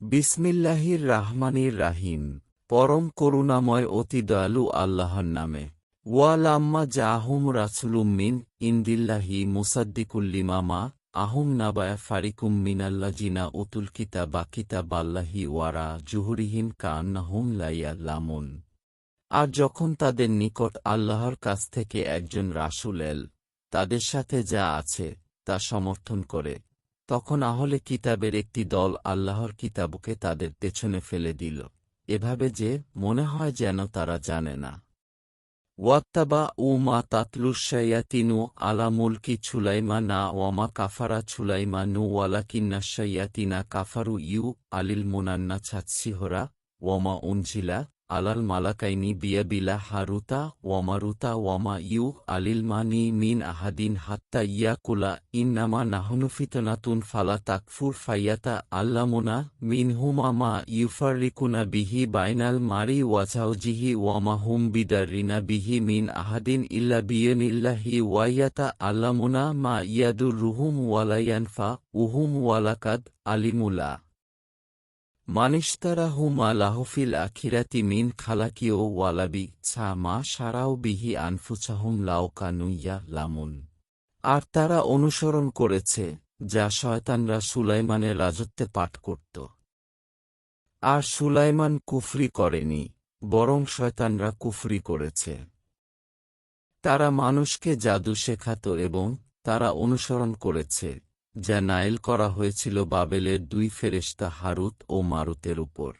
বিসমিল্লাহির রাহমানির রাহিম। পরম করুণাময় অতি দয়ালু আল্লাহর নামে। ওয়ালাম্মা জাহুম রাসুলুম মিন ইন্দিল্লাহি মুসাদ্দিকুল্লিমা মা আহুম নাবায়া ফারিকুম মিনাল্লাজিনা উতুল কিতাবা বাল্লাহি ওয়ারা জুহুরিহিম কান্নাহুম লাইয়া লামুন আর যখন তাদের নিকট আল্লাহর কাছ থেকে একজন রাসুল এল, তাদের সাথে যা আছে তা সমর্থন করে। তখন আহলে কিতাবের একটি দল আল্লাহর কিতাবকে তাদের পেছনে ফেলে দিল। এভাবে যে মনে হয় যেন তারা জানে না। ওয়াত্তাবা উ মা তাতলুসাইয়াতিনু আলা মুলকি ছুলাইমা না ওয়ামা কাফারা ছুলাইমা নু ওয়ালাকিন্না সাইয়াতিনা কাফারু ইউ আলিল মুনান্না ছাৎসিহরা ওয়ামা উনঝিলা আলাল মালাকাইনি বিয়াবিলা হারুতা ওয়ামারুতা ওয়ামা ইউ আলিল মানি মিন আহাদিন হাত্তা ইয়াকুলা ইন্নামা নাহনু ফিতনাতুন ফালা তাকফুর ফাইয়াতা আল্লামুনা মিন হুমা মা ইউফারিকুনা বিহি বাইনাল মারি ওয়াজাউজিহি ওয়ামা হুম বিদারিনা বিহি মিন আহাদিন ইল্লা বিয়েনিল্লাহি ওয়াইয়াতা আল্লামুনা মা ইয়াদুর মানিস্তারাহু মা লাহফিল আখিরাতি মিন খালাকিও ওয়ালাবি ছা মা সারাও বিহি আনফুচাহুম লাওকানুইয়া লামুন আর তারা অনুসরণ করেছে, যা শয়তানরা সুলাইমানের রাজত্বে পাঠ করত। আর সুলাইমান কুফরি করেনি, বরং শয়তানরা কুফরি করেছে। তারা মানুষকে জাদু শেখাত এবং তারা অনুসরণ করেছে। যা নাইল করা হয়েছিল বাবেলের দুই ফেরেশতা হারুত ও মারুতের উপর।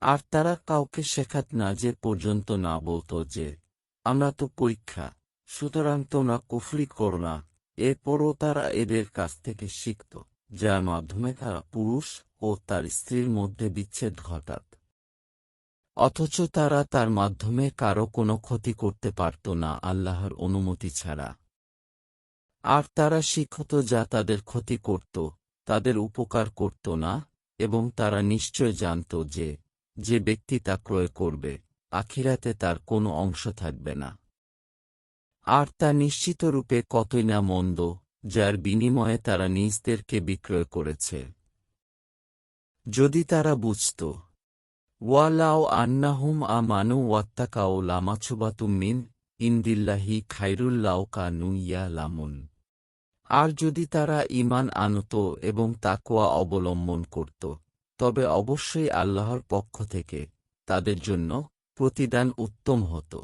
আর তারা কাউকে শেখাত না যে পর্যন্ত না বলতো যে, আমরা তো পরীক্ষা, সুতরাং তোমরা কুফরি কর না। এরপরও তারা এদের কাছ থেকে শিখত, যার মাধ্যমে তারা পুরুষ ও তার স্ত্রীর মধ্যে বিচ্ছেদ ঘটাত। অথচ তারা তার মাধ্যমে কারও কোনো ক্ষতি করতে পারত না আল্লাহর অনুমতি ছাড়া। আর তারা শিখত যা তাদের ক্ষতি করত, তাদের উপকার করত না, এবং তারা নিশ্চয় জানত যে যে ব্যক্তি তা ক্রয় করবে, আখিরাতে তার কোনো অংশ থাকবে না। আর তা নিশ্চিতরূপে কতই না মন্দ, যার বিনিময়ে তারা নিজদেরকে বিক্রয় করেছে। যদি তারা বুঝত ওয়ালাও আন্নাহুম মানু ওয়াত্তাকাও লামাছুবাতুম মিন ইন্দিল্লাহি খাইরুল্লাও কা নুইয়া লামুন। আর যদি তারা ইমান আনত এবং তাকোয়া অবলম্বন করত, তবে অবশ্যই আল্লাহর পক্ষ থেকে তাদের জন্য প্রতিদান উত্তম হতো।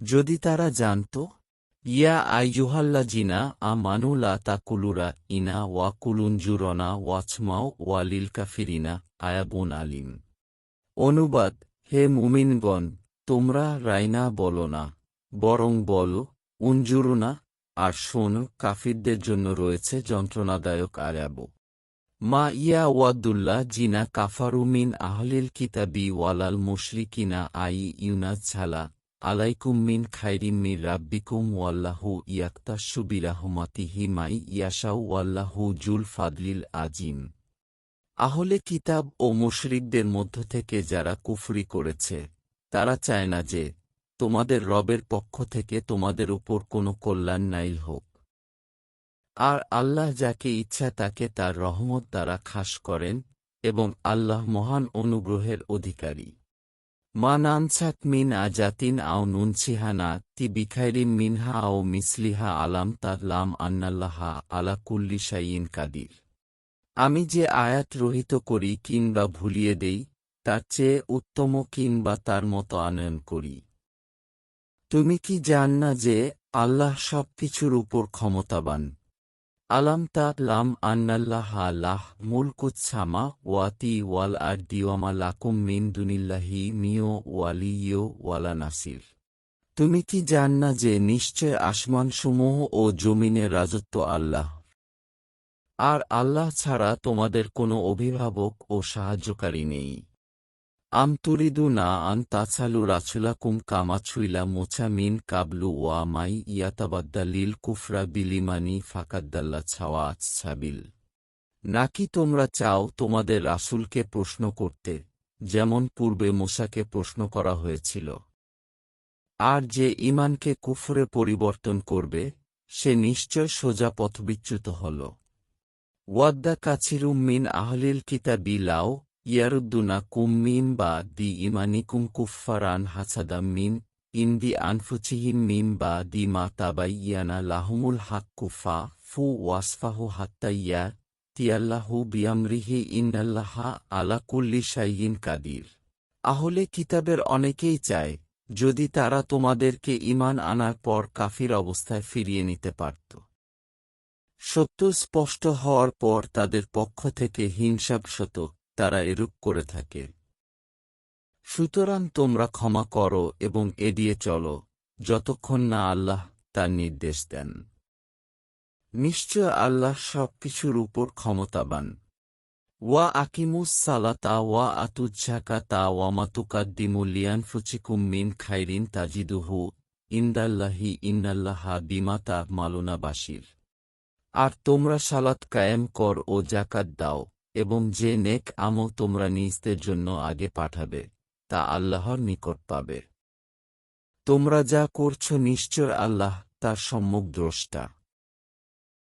যদি তারা জানত, ইয়া আইজুহাল্লা জিনা আ মানুলা তা কুলুরা ইনা ওয়া কুলুঞ্জুরনা ওয়াচমাও ওয়ালিল কাফিরিনা আয়াবুন আলিম। অনুবাদ, হে মুমিনগণ, তোমরা রাইনা বলো না, বরং বলো উঞ্জুরুনা আর শোন, কাফিরদের জন্য রয়েছে যন্ত্রণাদায়ক আয়াব মা ইয়া ওয়াদুল্লাহ জিনা কাফারুমিন আহলিল কিতাবি ওয়ালাল মুশরিকিনা আই ইউনা ছালা। আলাইকুম মিন খাইরিম মির রাব্বিকুম ওয়াল্লাহু ইয়াক্তাশু বিরাহমাতিহি মাই ইয়াশাউ ওয়াল্লাহু জুল ফাদলিল আজিম। আহলে কিতাব ও মুশরিকদের মধ্য থেকে যারা কুফরি করেছে, তারা চায় না যে তোমাদের রবের পক্ষ থেকে তোমাদের উপর কোনো কল্যাণ নাইল হোক। আর আল্লাহ যাকে ইচ্ছা তাকে তার রহমত দ্বারা খাস করেন এবং আল্লাহ মহান অনুগ্রহের অধিকারী। মা নানসাক মিন আজাতিন আও নুনছিহানা তি বিখাইরিম মিনহা আও মিসলিহা আলাম তার লাম আন্নাল্লাহা আলা কুল্লি সাইন কাদির। আমি যে আয়াত রহিত করি কিংবা ভুলিয়ে দেই, তার চেয়ে উত্তম কিংবা তার মতো আনয়ন করি। তুমি কি জান না যে আল্লাহ সব কিছুর উপর ক্ষমতাবান? আলাম তা লাম আন্নাল্লাহ আল্লাহ মুলকুৎসামা ওয়াতি ওয়াল দিওয়ামা লাকুম মিন দুনিল্লাহি মিও ওয়ালিও ওয়ালা নাসির। তুমি কি জান না যে নিশ্চয় আসমানসমূহ ও জমিনের রাজত্ব আল্লাহ? আর আল্লাহ ছাড়া তোমাদের কোনো অভিভাবক ও সাহায্যকারী নেই। আম তুরিদু না আন তাছালু রাছুলাকুম কামাছুইলা মোছা মিন কাবলু ওয়া মাই ইয়াতাবাদ্দা লিল কুফরা বিলিমানি ফাকাদ্দাল্লা ছাওয়া আচ্ছাবিল নাকি তোমরা চাও তোমাদের রাসুলকে প্রশ্ন করতে, যেমন পূর্বে মোসাকে প্রশ্ন করা হয়েছিল। আর যে ইমানকে কুফরে পরিবর্তন করবে, সে নিশ্চয় সোজা পথবিচ্যুত হল। ওয়াদ্দা কাছিরুম মিন আহলিল কিতাবি লাও ইয়ারুদ্দুনা কুম্মিম বা দি ইমানিকুম কুফফারান হাসাদাম মিন ইন্দি আনফুচিহিম মিম বা দি মা লাহুমুল হাক কুফা ফু ওয়াসফাহু হাত্তাইয়া তিয়াল্লাহু বিয়ামরিহি ইন্নাল্লাহা আলা কুল্লি শাইয়িন কাদির আহলে কিতাবের অনেকেই চায় যদি তারা তোমাদেরকে ইমান আনার পর কাফির অবস্থায় ফিরিয়ে নিতে পারত সত্য স্পষ্ট হওয়ার পর তাদের পক্ষ থেকে হিংসাবশত তারা এরূপ করে থাকে। সুতরাং তোমরা ক্ষমা করো এবং এড়িয়ে চলো, যতক্ষণ না আল্লাহ তার নির্দেশ দেন। নিশ্চয় আল্লাহ সব কিছুর উপর ক্ষমতাবান। ওয়া আকিমুস সালাতা ওয়া আতুজ্জাকাতা ওয়া মাতুকাদ্দিমুলিয়ান ফুচিকুম মিন খাইরিন তাজিদুহু ইন্দাল্লাহি ইন্নাল্লাহা বিমাতা মালুনা বাসির আর তোমরা সালাত কায়েম কর ও জাকাত দাও। এবং যে নেক আমল তোমরা নিজদের জন্য আগে পাঠাবে, তা আল্লাহর নিকট পাবে। তোমরা যা করছ নিশ্চয় আল্লাহ তার সম্মুখ দ্রষ্টা।